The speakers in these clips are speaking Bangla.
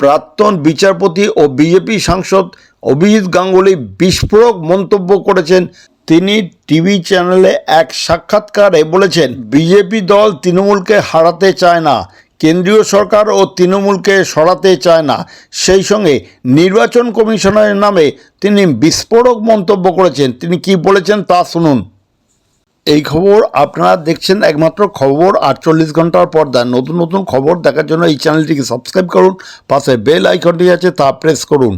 প্রাক্তন বিচারপতি ও বিজেপি সাংসদ অভিজিৎ গাঙ্গুলি বিস্ফোরক মন্তব্য করেছেন। তিনি টিভি চ্যানেলে এক সাক্ষাৎকারে বলেছেন, বিজেপি দল তৃণমূলকে হারাতে চায় না, কেন্দ্রীয় সরকার ও তৃণমূলকে সরাতে চায় না। সেই সঙ্গে নির্বাচন কমিশনের নামে তিনি বিস্ফোরক মন্তব্য করেছেন। তিনি কি বলেছেন তা শুনুন। এই খবর আপনারা দেখছেন একমাত্র খবর আটচল্লিশ ঘণ্টার পর্দায় নতুন নতুন খবর দেখার জন্য এই চ্যানেলটিকে সাবস্ক্রাইব করুন পাশে বেল আইকনটি আছে তা প্রেস করুন।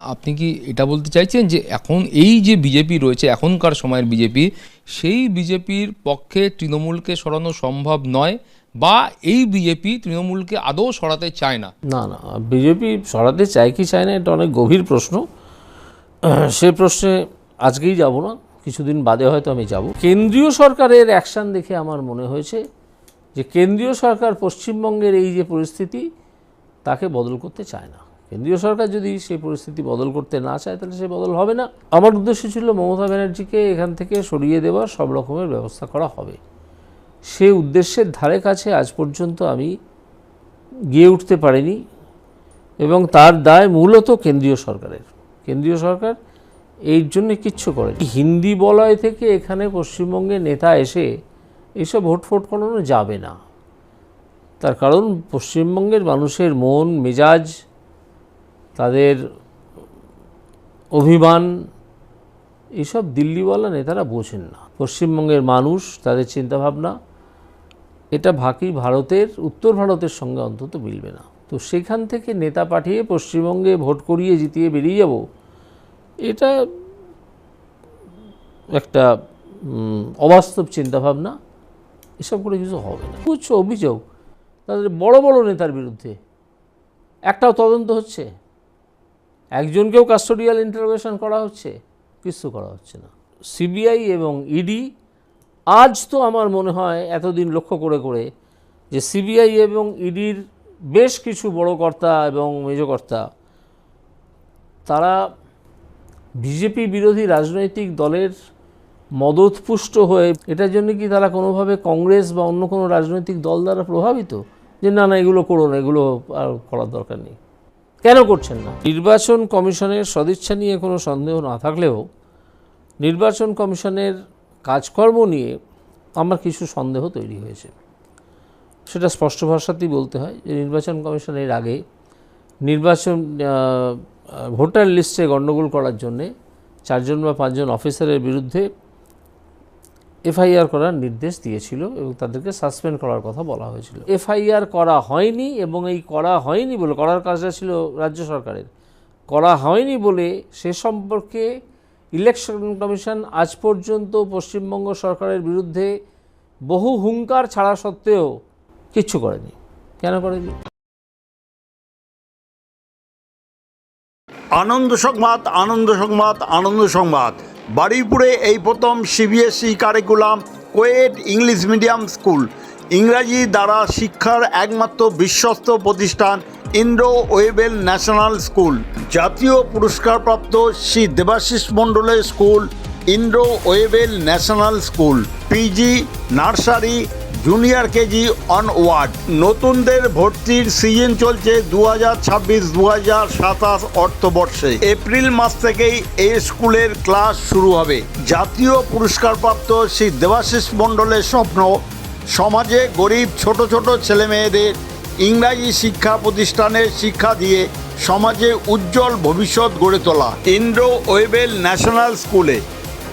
আপনি কি এটা বলতে চাইছেন যে এখন এই যে বিজেপি রয়েছে এখনকার সময়ের বিজেপি সেই বিজেপির পক্ষে তৃণমূলকে সরানো সম্ভব নয় বা এই বিজেপি তৃণমূলকে আদৌ সরাতে চায় না? না না বিজেপি সরাতে চায় কি চায় না এটা অনেক গভীর প্রশ্ন। সে প্রশ্নে আজকেই যাব না, কিছুদিন বাদে হয়তো আমি যাব। কেন্দ্রীয় সরকারের অ্যাকশন দেখে আমার মনে হয়েছে যে কেন্দ্রীয় সরকার পশ্চিমবঙ্গের এই যে পরিস্থিতি, তাকে বদল করতে চায় না। কেন্দ্রীয় সরকার যদি সেই পরিস্থিতি বদল করতে না চায়, তাহলে সে বদল হবে না। আমার উদ্দেশ্য ছিল মমতা ব্যানার্জিকে এখান থেকে সরিয়ে দেওয়ার, সব রকমের ব্যবস্থা করা হবে। সে উদ্দেশ্যের ধারে কাছে আজ পর্যন্ত আমি গিয়ে উঠতে পারিনি এবং তার দায় মূলত কেন্দ্রীয় সরকারের। কেন্দ্রীয় সরকার এই জন্য কিচ্ছু করে হিন্দি বলয় থেকে এখানে পশ্চিমবঙ্গে নেতা এসে এইসব ভোট ফোট করানো যাবে না। তার কারণ পশ্চিমবঙ্গের মানুষের মন, মেজাজ, তাদের অভিমান এইসব দিল্লিওয়ালা নেতারা বোঝেন না। পশ্চিমবঙ্গের মানুষ, তাদের চিন্তাভাবনা, এটা বাকি ভারতের, উত্তর ভারতের সঙ্গে অন্তত মিলবে না। তো সেখান থেকে নেতা পাঠিয়ে পশ্চিমবঙ্গে ভোট করিয়ে জিতিয়ে বেরিয়ে যাব এটা একটা অবাস্তব চিন্তাভাবনা। এসব করে কিছু হবে না। উচ্চ অভিযোগ তাদের বড় বড় নেতার বিরুদ্ধে। একটাও তদন্ত হচ্ছে। একজনকেও কাস্টোডিয়াল ইন্টারোগেশন করা হচ্ছে। কিছু করা হচ্ছে না। সিবিআই এবং ইডি আজ তো আমার মনে হয় এতদিন লক্ষ্য করে করে যে সিবিআই এবং ইডির বেশ কিছু বড় কর্তা এবং মেজকর্তা তারা বিজেপি বিরোধী রাজনৈতিক দলের মদতপুষ্ট হয়ে এটার জন্য কি তারা কোনোভাবে কংগ্রেস বা অন্য কোনো রাজনৈতিক দল দ্বারা প্রভাবিত? যে না না, এগুলো করো না এগুলো আর করার দরকার নেই। কেন করছেন না? নির্বাচন কমিশনের সদিচ্ছা নিয়ে কোনো সন্দেহ না থাকলেও নির্বাচন কমিশনের কাজকর্ম নিয়ে আমার কিছু সন্দেহ তৈরি হয়েছে। সেটা স্পষ্ট ভাষাতেই বলতে হয় যে নির্বাচন কমিশনের আগে নির্বাচন ভোটার লিস্টে গণ্ডগোল করার জন্যে চারজন বা পাঁচজন অফিসারের বিরুদ্ধে এফআইআর করার নির্দেশ দিয়েছিল এবং তাদেরকে সাসপেন্ড করার কথা বলা হয়েছিল। এফআইআর করা হয়নি এবং এই করা হয়নি বলে, করার কাজটা ছিল রাজ্য সরকারের। করা হয়নি বলে সে সম্পর্কে ইলেকশন কমিশন আজ পর্যন্ত পশ্চিমবঙ্গ সরকারের বিরুদ্ধে বহু হুঙ্কার ছাড়া সত্ত্বেও কিচ্ছু করেনি। কেন করেনি? আনন্দ সংবাদ আনন্দ সংবাদ আনন্দ সংবাদ। বারুইপুরে এই প্রথম CBSE curriculum coed English medium school. ইংরাজি দ্বারা শিক্ষার একমাত্র বিশ্বস্ত প্রতিষ্ঠান ইন্দ্রো ওয়েবেল ন্যাশনাল স্কুল। জাতীয় পুরস্কারপ্রাপ্ত শ্রী দেবাশিস মণ্ডলের school Indra Webel national school PG nursery junior KG onward নতুনদের ভর্তির সিজন চলছে দু হাজার ছাব্বিশ দু হাজার সাতাশ অর্থবর্ষে। এপ্রিল মাস থেকেই এই স্কুলের ক্লাস শুরু হবে। জাতীয় পুরস্কারপ্রাপ্ত শ্রী দেবাশিস মণ্ডলের স্বপ্ন, সমাজে গরিব ছোট ছোট ছেলেমেয়েদের ইংরাজি শিক্ষা প্রতিষ্ঠানের শিক্ষা দিয়ে সমাজে উজ্জ্বল ভবিষ্যৎ গড়ে তোলা। ইন্দ্র ওয়েবেল ন্যাশনাল স্কুলে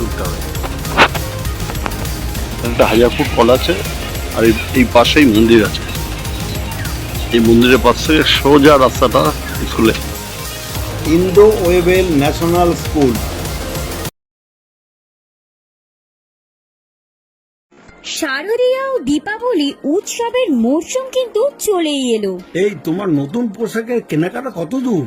ঢুকতে হবে। একটা হাজার ফুট কল আছে আর এই- পাশেই মন্দির আছে। এই মন্দিরের পাশ থেকে সোজা রাস্তাটা স্কুলে ইন্ডো ওয়েবেল ন্যাশনাল স্কুল। শারদীয়া ও দীপাবলি উৎসবের মরশুম কিন্তু চলেই এলো। এই তোমার নতুন পোশাকের কেনাকাটা কত দূর?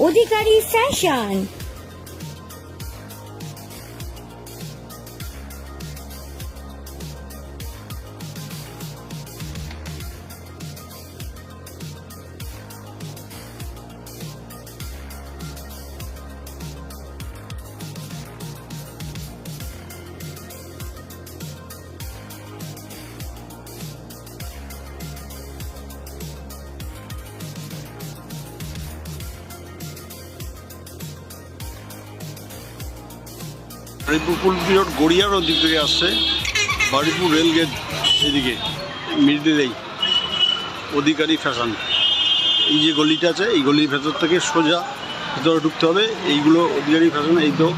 অধিকারী ফ্যাশন বাড়িপুর কুলপিরোড গড়িয়ার ওদিক থেকে আসছে বাড়িপুর রেলগেট এদিকে মিডিলেই অধিকারী ফ্যাশন। এই যে গলিটা আছে, এই গলির ভেতর থেকে সোজা ভেতরে ঢুকতে হবে। এইগুলো অধিকারী ফ্যাশন, এই তো।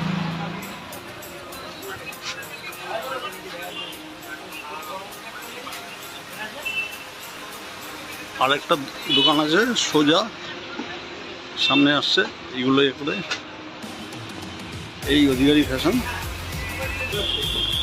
আরেকটা দোকান আছে, সোজা সামনে আসছে, এইগুলো করে। এই অধিকারী ফ্যাশন। Thank.